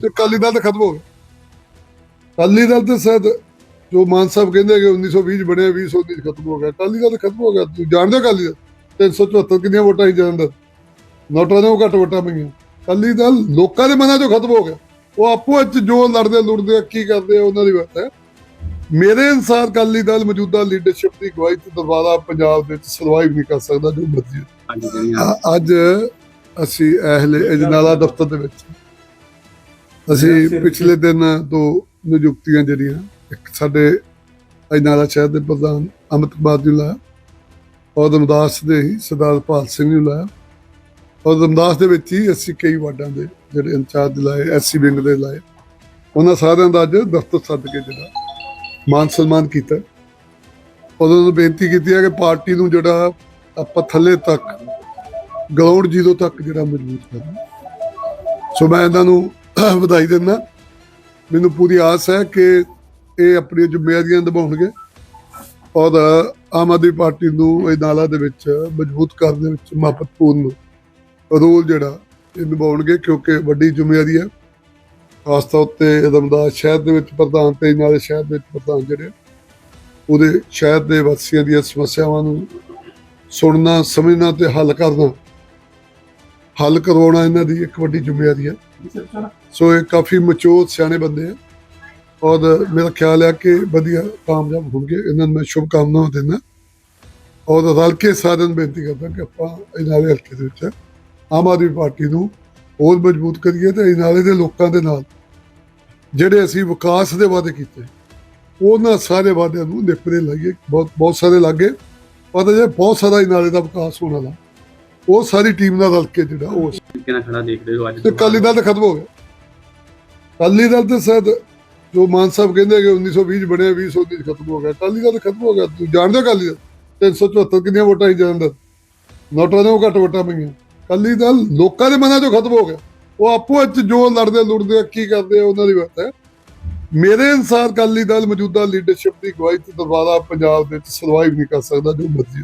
ਤੇ ਅਕਾਲੀ ਦਲ ਤਾਂ ਖਤਮ ਹੋ ਗਿਆ ਅਕਾਲੀ ਦਲ ਤਾਂ ਸ਼ਾਇਦ ਜੋ ਮਾਨ ਸਾਹਿਬ ਕਹਿੰਦੇ ਕਿ 1920 ਚ ਬਣਿਆ 2019 ਚ ਖਤਮ ਹੋ ਗਿਆ। ਅਕਾਲੀ ਦਲ ਖਤਮ ਹੋ ਗਿਆ। ਤੂੰ ਜਾਣਦਾ ਅਕਾਲੀ ਦਲ? 374 ਕਿੰਨੀਆਂ ਵੋਟਾਂ ਸੀ ਜਲੰਧਰ ਨੋਟਾਂ ਨੂੰ ਘੱਟ ਵੋਟਾਂ ਪਈਆਂ। ਅਕਾਲੀ ਦਲ ਲੋਕਾਂ ਦੇ ਮਨਾਂ ਚੋਂ ਖਤਮ ਹੋ ਗਿਆ। ਉਹ ਆਪੋ ਵਿੱਚ ਜੋ ਲੜਦੇ ਲੁੜਦੇ ਆ, ਕੀ ਕਰਦੇ ਆ ਉਹਨਾਂ ਦੀ ਬਾਤ ਹੈ। ਮੇਰੇ ਅਨਸਾਰ ਅਕਾਲੀ ਦਲ ਮੌਜੂਦਾ ਲੀਡਰਸ਼ਿਪ ਦੀ ਅਗਵਾਈ ਤੇ ਦੁਬਾਰਾ ਪੰਜਾਬ ਦੇ ਵਿੱਚ ਸਰਵਾਈਵ ਨਹੀਂ ਕਰ ਸਕਦਾ ਜੋ ਮਰਜ਼ੀ ਅੱਜ ਅਸੀਂ ਅਹਲੇ ਅਜਨਾਲਾ ਦਫ਼ਤਰ ਦੇ ਵਿੱਚ ਅਸੀਂ ਪਿਛਲੇ ਦਿਨ ਦੋ ਨਿਯੁਕਤੀਆਂ ਜਿਹੜੀਆਂ ਇੱਕ ਸਾਡੇ ਅਜਨਾਲਾ ਸ਼ਹਿਰ ਦੇ ਪ੍ਰਧਾਨ ਅਮਿਤ ਨੂੰ ਲਾਇਆ ਔਰ ਰਮਦਾਸ ਦੇ ਹੀ ਸਰਦਾਰ ਭਾਲ ਸਿੰਘ ਨੂੰ ਲਾਇਆ। ਔਰ ਰਮਦਾਸ ਦੇ ਵਿੱਚ ਹੀ ਅਸੀਂ ਕਈ ਵਾਰਡਾਂ ਦੇ ਜਿਹੜੇ ਇੰਚਾਰਜ ਲਾਏ ਐਸਸੀ ਵਿੰਗ ਦੇ ਲਾਏ। ਉਹਨਾਂ ਸਾਰਿਆਂ ਦਾ ਅੱਜ ਦਫ਼ਤਰ ਸੱਦ ਕੇ ਜਿਹੜਾ ਮਾਨ ਸਨਮਾਨ ਕੀਤਾ। ਉਹਨਾਂ ਨੂੰ ਬੇਨਤੀ ਕੀਤੀ ਹੈ ਕਿ ਪਾਰਟੀ ਨੂੰ ਜਿਹੜਾ ਆਪਾਂ ਥੱਲੇ ਤੱਕ ਗਰਾਊਂਡ ਜ਼ੀਰੋ ਤੱਕ ਜਿਹੜਾ ਮਜ਼ਬੂਤ ਕਰਨਾ। ਸੋ ਮੈਂ ਇਹਨਾਂ ਨੂੰ ਵਧਾਈ ਦਿੰਦਾ। ਮੈਨੂੰ ਪੂਰੀ ਆਸ ਹੈ ਕਿ ਇਹ ਆਪਣੀਆਂ ਜ਼ਿੰਮੇਵਾਰੀਆਂ ਨਿਭਾਉਣਗੇ ਔਰ ਆਮ ਆਦਮੀ ਪਾਰਟੀ ਨੂੰ ਇਹ ਨਾਲਾ ਦੇ ਵਿੱਚ ਮਜ਼ਬੂਤ ਕਰਨ ਦੇ ਵਿੱਚ ਮਹੱਤਵਪੂਰਨ ਰੋਲ ਜਿਹੜਾ ਇਹ ਨਿਭਾਉਣਗੇ ਕਿਉਂਕਿ ਵੱਡੀ ਜ਼ਿੰਮੇਵਾਰੀ ਹੈ। ਖਾਸ ਤੌਰ ਤੇ ਰਮਦਾਸ ਸ਼ਹਿਰ ਦੇ ਵਿੱਚ ਪ੍ਰਧਾਨ ਤੇ ਨਾਲੇ ਸ਼ਹਿਰ ਦੇ ਵਿੱਚ ਪ੍ਰਧਾਨ ਜਿਹੜੇ ਉਹਦੇ ਸ਼ਹਿਰ ਦੇ ਵਾਸੀਆਂ ਦੀਆਂ ਸਮੱਸਿਆਵਾਂ ਨੂੰ ਸੁਣਨਾ, ਸਮਝਣਾ ਤੇ ਹੱਲ ਕਰਨਾ ਹੱਲ ਕਰਵਾਉਣਾ ਇਹਨਾਂ ਦੀ ਇੱਕ ਵੱਡੀ ਜ਼ਿੰਮੇਵਾਰੀ ਹੈ। ਸੋ ਇਹ ਕਾਫੀ ਮਚੋਰ ਸਿਆਣੇ ਬੰਦੇ ਆ। ਔਰ ਮੇਰਾ ਖਿਆਲ ਹੈ ਕਿ ਵਧੀਆ ਕਾਮਯਾਬ ਹੋਣਗੇ। ਇਹਨਾਂ ਨੂੰ ਮੈਂ ਸ਼ੁਭ ਕਾਮਨਾਵਾਂ ਦਿੰਦਾ। ਔਰ ਰਲ ਕੇ ਸਾਰਿਆਂ ਨੂੰ ਬੇਨਤੀ ਕਰਦਾ ਕਿ ਆਪਾਂ ਇਹਨਾਂ ਦੇ ਹਲਕੇ ਦੇ ਵਿੱਚ ਆਮ ਆਦਮੀ ਪਾਰਟੀ ਨੂੰ ਹੋਰ ਮਜ਼ਬੂਤ ਕਰੀਏ ਤੇ ਨਾਲੇ ਦੇ ਲੋਕਾਂ ਦੇ ਨਾਲ ਜਿਹੜੇ ਅਸੀਂ ਵਿਕਾਸ ਦੇ ਵਾਅਦੇ ਕੀਤੇ, ਉਹਨਾਂ ਸਾਰੇ ਵਾਅਦਿਆਂ ਨੂੰ ਨਿਪਰੇ ਲਾਈਏ। ਬਹੁਤ ਬਹੁਤ ਸਾਰੇ ਲੱਗੇ। ਪਰ ਜੇ ਬਹੁਤ ਸਾਰਾ ਨਾਲੇ ਦਾ ਵਿਕਾਸ ਹੋਣਾ ਵਾਲਾ। ਉਹ ਸਾਰੀ ਟੀਮ ਨਾਲ ਰਲ ਕੇ ਜਿਹੜਾ ਉਹ ਤਰੀਕੇ ਨਾਲ ਖੜਾ ਦੇਖਦੇ ਹੋ ਅੱਜ ਤੇ ਅਕਾਲੀ ਦਲ ਤਾਂ ਖਤਮ ਹੋ ਗਿਆ। ਅਕਾਲੀ ਦਲ ਤਾਂ ਸ਼ਾਇਦ ਜੋ ਮਾਨ ਸਾਹਿਬ ਕਹਿੰਦੇ ਕਿ 1920 ਚ ਬਣਿਆ 2019 ਚ ਖਤਮ ਹੋ ਗਿਆ। ਅਕਾਲੀ ਦਲ ਖਤਮ ਹੋ ਗਿਆ। ਤੂੰ ਜਾਣਦਾ ਅਕਾਲੀ ਦਲ? 374 ਕਿੰਨੀਆਂ ਵੋਟਾਂ ਸੀ ਜਲੰਧਰ ਨੋਟਾਂ ਨੂੰ ਘੱਟ ਵੋਟਾਂ ਪਈਆਂ। ਅਕਾਲੀ ਦਲ ਲੋਕਾਂ ਦੇ ਮਨਾਂ ਚੋਂ ਖਤਮ ਹੋ ਗਿਆ। ਉਹ ਆਪੋ ਵਿੱਚ ਜੋ ਲੜਦੇ ਲੁੜਦੇ ਆ, ਕੀ ਕਰਦੇ ਆ ਉਹਨਾਂ ਦੀ ਬਾਤ ਹੈ। ਮੇਰੇ ਅਨਸਾਰ ਅਕਾਲੀ ਦਲ ਮੌਜੂਦਾ ਲੀਡਰਸ਼ਿਪ ਦੀ ਅਗਵਾਈ ਤੇ ਦੁਬਾਰਾ ਪੰਜਾਬ ਦੇ ਵਿੱਚ ਸਰਵਾਈਵ ਨਹੀਂ ਕਰ ਸਕਦਾ ਜੋ ਮਰਜ਼ੀ